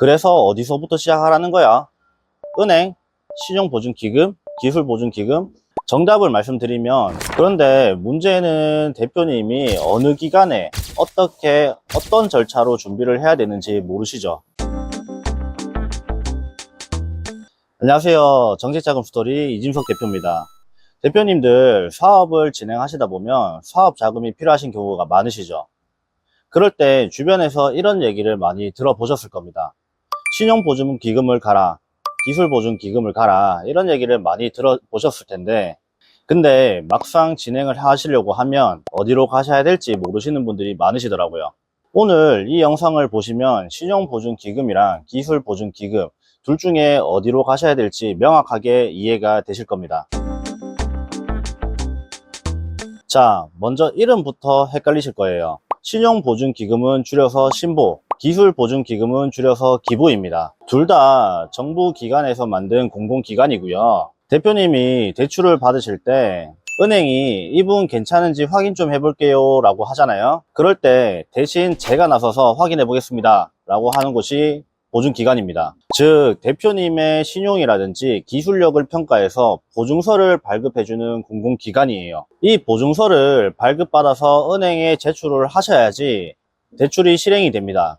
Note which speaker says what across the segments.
Speaker 1: 그래서 어디서부터 시작하라는 거야? 은행, 신용보증기금, 기술보증기금? 정답을 말씀드리면 그런데 문제는 대표님이 어느 기간에 어떻게 어떤 절차로 준비를 해야 되는지 모르시죠? 안녕하세요. 정책자금 스토리 이진석 대표입니다. 대표님들 사업을 진행하시다 보면 사업 자금이 필요하신 경우가 많으시죠? 그럴 때 주변에서 이런 얘기를 많이 들어보셨을 겁니다. 신용보증기금을 가라, 기술보증기금을 가라, 이런 얘기를 많이 들어보셨을 텐데, 근데 막상 진행을 하시려고 하면 어디로 가셔야 될지 모르시는 분들이 많으시더라고요. 오늘 이 영상을 보시면 신용보증기금이랑 기술보증기금 둘 중에 어디로 가셔야 될지 명확하게 이해가 되실 겁니다. 자, 먼저 이름부터 헷갈리실 거예요. 신용보증기금은 줄여서 신보, 기술 보증 기금은 줄여서 기부입니다. 둘 다 정부 기관에서 만든 공공기관이고요. 대표님이 대출을 받으실 때 은행이 이분 괜찮은지 확인 좀 해볼게요 라고 하잖아요. 그럴 때 대신 제가 나서서 확인해 보겠습니다 라고 하는 곳이 보증기관입니다. 즉 대표님의 신용이라든지 기술력을 평가해서 보증서를 발급해주는 공공기관이에요. 이 보증서를 발급받아서 은행에 제출을 하셔야지 대출이 실행이 됩니다.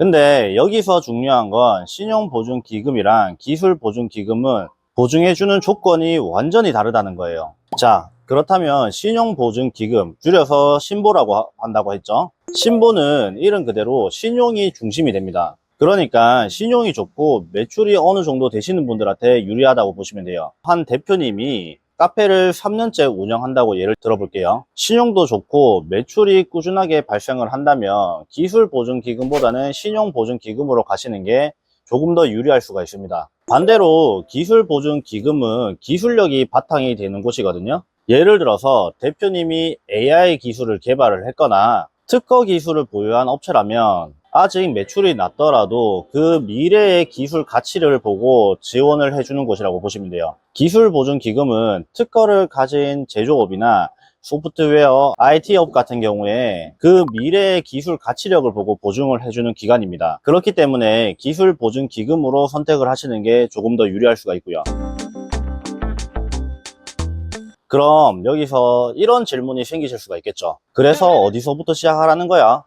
Speaker 1: 근데 여기서 중요한 건 신용보증기금이랑 기술보증기금은 보증해주는 조건이 완전히 다르다는 거예요. 자, 그렇다면 신용보증기금, 줄여서 신보라고 하- 한다고 했죠. 신보는 이름 그대로 신용이 중심이 됩니다. 그러니까 신용이 좋고 매출이 어느 정도 되시는 분들한테 유리하다고 보시면 돼요. 한 대표님이 카페를 3년째 운영한다고 예를 들어볼게요. 신용도 좋고 매출이 꾸준하게 발생을 한다면 기술 보증 기금보다는 신용 보증 기금으로 가시는 게 조금 더 유리할 수가 있습니다. 반대로 기술 보증 기금은 기술력이 바탕이 되는 곳이거든요. 예를 들어서 대표님이 AI 기술을 개발을 했거나 특허 기술을 보유한 업체라면 아직 매출이 낮더라도 그 미래의 기술 가치를 보고 지원을 해주는 곳이라고 보시면 돼요. 기술보증기금은 특허를 가진 제조업이나 소프트웨어, IT업 같은 경우에 그 미래의 기술 가치력을 보고 보증을 해주는 기관입니다. 그렇기 때문에 기술 보증 기금으로 선택을 하시는 게 조금 더 유리할 수가 있고요. 그럼 여기서 이런 질문이 생기실 수가 있겠죠. 그래서 어디서부터 시작하라는 거야?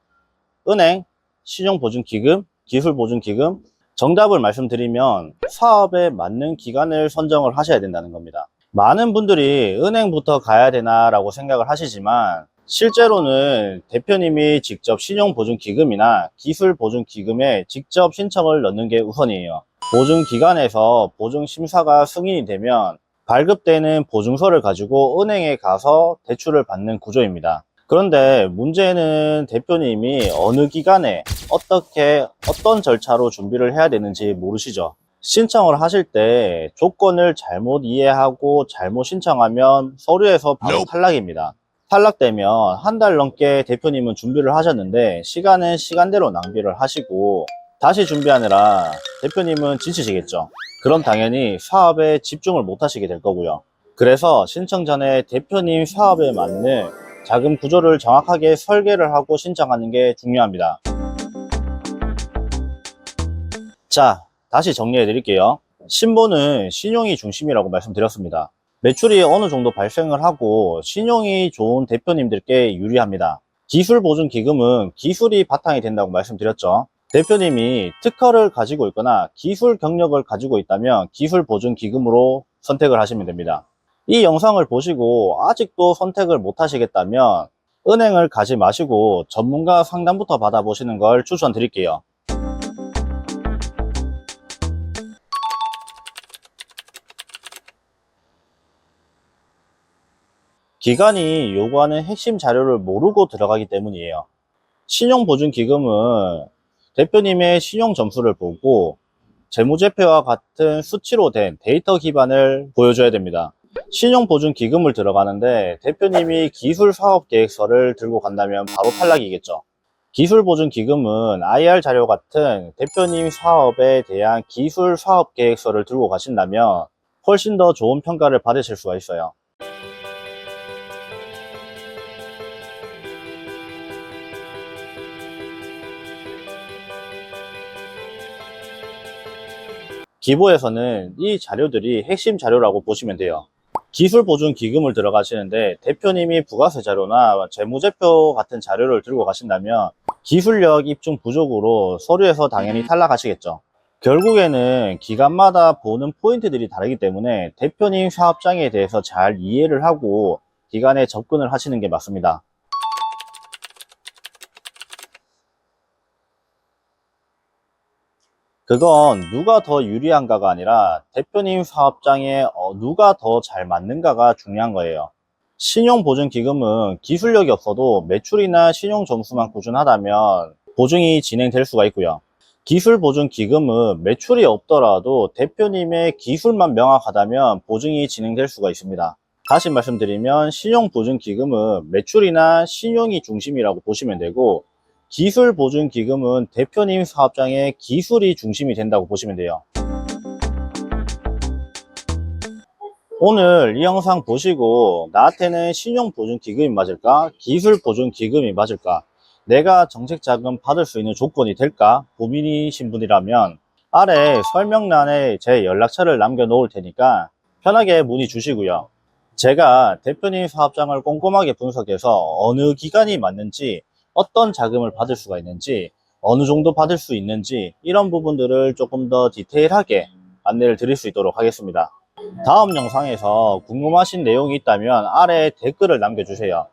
Speaker 1: 은행, 신용보증기금, 기술보증기금? 정답을 말씀드리면 사업에 맞는 기관을 선정을 하셔야 된다는 겁니다. 많은 분들이 은행부터 가야 되나 라고 생각을 하시지만 실제로는 대표님이 직접 신용보증기금이나 기술보증기금에 직접 신청을 넣는 게 우선이에요. 보증기관에서 보증심사가 승인이 되면 발급되는 보증서를 가지고 은행에 가서 대출을 받는 구조입니다. 그런데 문제는 대표님이 어느 기간에 어떻게 어떤 절차로 준비를 해야 되는지 모르시죠. 신청을 하실 때 조건을 잘못 이해하고 잘못 신청하면 서류에서 바로 탈락입니다. 탈락되면 한 달 넘게 대표님은 준비를 하셨는데 시간은 시간대로 낭비를 하시고 다시 준비하느라 대표님은 지치시겠죠. 그럼 당연히 사업에 집중을 못 하시게 될 거고요. 그래서 신청 전에 대표님 사업에 맞는 자금 구조를 정확하게 설계를 하고 신청하는 게 중요합니다. 자, 다시 정리해 드릴게요. 신보는 신용이 중심이라고 말씀드렸습니다. 매출이 어느 정도 발생을 하고 신용이 좋은 대표님들께 유리합니다. 기술 보증 기금은 기술이 바탕이 된다고 말씀드렸죠. 대표님이 특허를 가지고 있거나 기술 경력을 가지고 있다면 기술 보증 기금으로 선택을 하시면 됩니다. 이 영상을 보시고 아직도 선택을 못 하시겠다면 은행을 가지 마시고 전문가 상담부터 받아보시는 걸 추천드릴게요. 기관이 요구하는 핵심 자료를 모르고 들어가기 때문이에요. 신용보증기금은 대표님의 신용 점수를 보고 재무제표와 같은 수치로 된 데이터 기반을 보여줘야 됩니다. 신용보증기금을 들어가는데 대표님이 기술사업계획서를 들고 간다면 바로 탈락이겠죠. 기술보증기금은 IR 자료 같은 대표님 사업에 대한 기술사업계획서를 들고 가신다면 훨씬 더 좋은 평가를 받으실 수가 있어요. 기보에서는 이 자료들이 핵심 자료라고 보시면 돼요. 기술 보증 기금을 들어가시는데 대표님이 부가세 자료나 재무제표 같은 자료를 들고 가신다면 기술력 입증 부족으로 서류에서 당연히 탈락하시겠죠. 결국에는 기간마다 보는 포인트들이 다르기 때문에 대표님 사업장에 대해서 잘 이해를 하고 기간에 접근을 하시는 게 맞습니다. 그건 누가 더 유리한가가 아니라 대표님 사업장에 어, 누가 더 잘 맞는가가 중요한 거예요. 신용보증기금은 기술력이 없어도 매출이나 신용 점수만 꾸준하다면 보증이 진행될 수가 있고요. 기술보증기금은 매출이 없더라도 대표님의 기술만 명확하다면 보증이 진행될 수가 있습니다. 다시 말씀드리면 신용보증기금은 매출이나 신용이 중심이라고 보시면 되고 기술 보증 기금은 대표님 사업장의 기술이 중심이 된다고 보시면 돼요. 오늘 이 영상 보시고 나한테는 신용보증기금이 맞을까? 기술보증기금이 맞을까? 내가 정책자금 받을 수 있는 조건이 될까? 고민이신 분이라면 아래 설명란에 제 연락처를 남겨놓을 테니까 편하게 문의 주시고요. 제가 대표님 사업장을 꼼꼼하게 분석해서 어느 기간이 맞는지 어떤 자금을 받을 수가 있는지 어느 정도 받을 수 있는지 이런 부분들을 조금 더 디테일하게 안내를 드릴 수 있도록 하겠습니다. 다음 영상에서 궁금하신 내용이 있다면 아래 댓글을 남겨주세요.